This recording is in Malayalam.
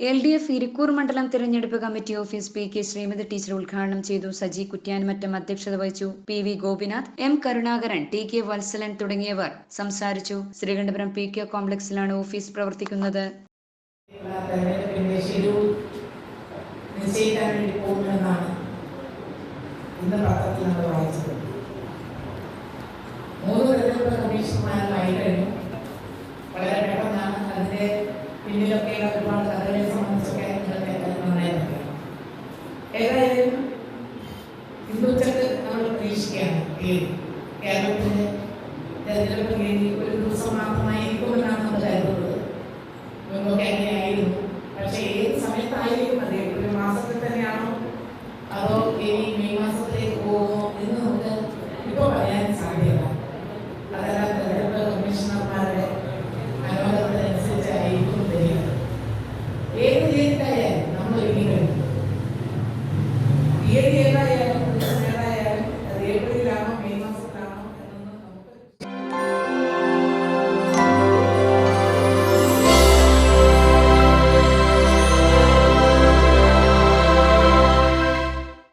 എൽ ഡി എഫ് ഇരിക്കൂർ മണ്ഡലം തിരഞ്ഞെടുപ്പ് committee office P K Sreemathi teacher ഉദ്ഘാടനം ചെയ്തു സജി കുറ്റ്യാൻമറ്റം അധ്യക്ഷത വഹിച്ചു P V Gopinath M Karunakaran T K Valsalan തുടങ്ങിയവർ സംസാരിച്ചു. ശ്രീകണ്ഠപുരം പി കെ കോംപ്ലക്സിലാണ് ഓഫീസ് പ്രവർത്തിക്കുന്നത്. പിന്നിലൊക്കെ തെരഞ്ഞെടുപ്പ് പിന്നിലൊക്കെയുള്ള ഒരുപാട് ഏതായാലും ഇന്ന് ഹിന്ദുക്കൾക്ക് നമ്മൾ പ്രതീക്ഷിക്കുകയാണ് കേരളത്തിന്റെ തെരഞ്ഞെടുപ്പ് ഒരു ദിവസം മാത്രമായിരിക്കുമെന്നാണ് നമ്മൾ കരുതുന്നത്.